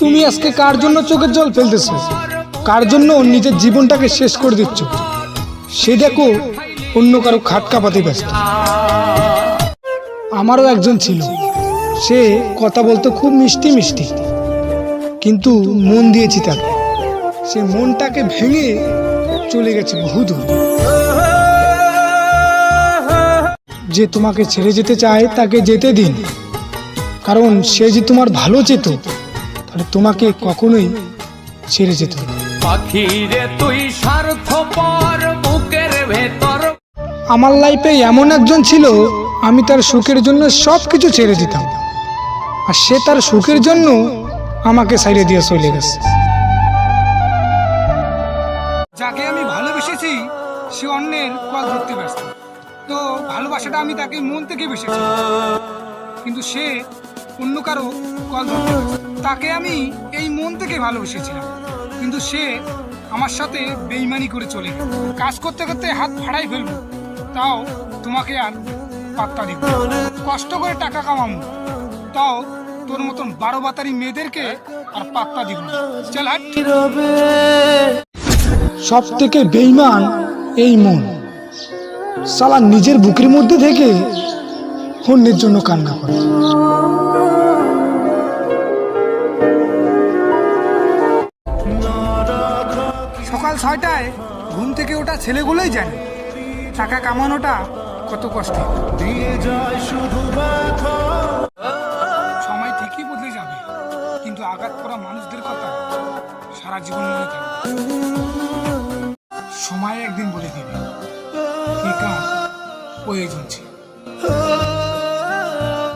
তুমি আজকে কার জন্য চোখের জল ফেলতেছো? কার জন্য নিজের জীবনটাকে শেষ করে দিচ্ছ? সে দেখো অন্য কারও খাট কাঁপাতে ব্যস্ত। আমারও একজন ছিল। সে কথা বলতো খুব মিষ্টি মিষ্টি, কিন্তু মন দিয়েছি তাকে। সে মনটাকে ভেঙে চলে গেছে বহুদূর। যে তোমাকে ছেড়ে যেতে চায় তাকে যেতে দিন। কারণ সে যে তোমার ভালো চেত তাহলে তোমাকে কখনোই ছেড়ে যেত পাখিরে তুই স্বার্থপর বুকের ভেতর। আমার লাইফে এমন একজন ছিল আমি তার সুখের জন্য সব কিছু ছেড়ে দিতাম। আর সে তার সুখের জন্য আমাকে সাইডে দিয়ে চলে গেছে। যাকে আমি ভালোবেসেছি সে অন্যের কল ধরতে ব্যস্ত। তো ভালোবাসাটা আমি তাকে মন থেকে বেসেছি। কিন্তু সে অন্য কারও কল তাকে আমি এই মন থেকে ভালোবেসেছিলাম। কিন্তু সে আমার সাথে বেইমানি করে চলে কাজ করতে করতে হাত ফাড়াই ফেলব তাও তোমাকে আর পাত্তা দিব কষ্ট করে টাকা কামাবো। তাও তোর মতন বারো বাতারি মেয়েদেরকে আর পাত্তা দিব চল সব থেকে বেইমান এই মন। সালা নিজের বুকের মধ্যে থেকে অন্যের জন্য কান্না করে। সকাল ছয়টায় ঘুম থেকে ওটা ছেলেগুলোই জানে। টাকা কামানোটা কত কষ্ট সময় ঠিকই বদলে যাবে, কিন্তু আঘাত করা মানুষদের কথা সারা জীবন মনে থাকবে সময় একদিন বলে দেবে প্রয়োজন ছিল।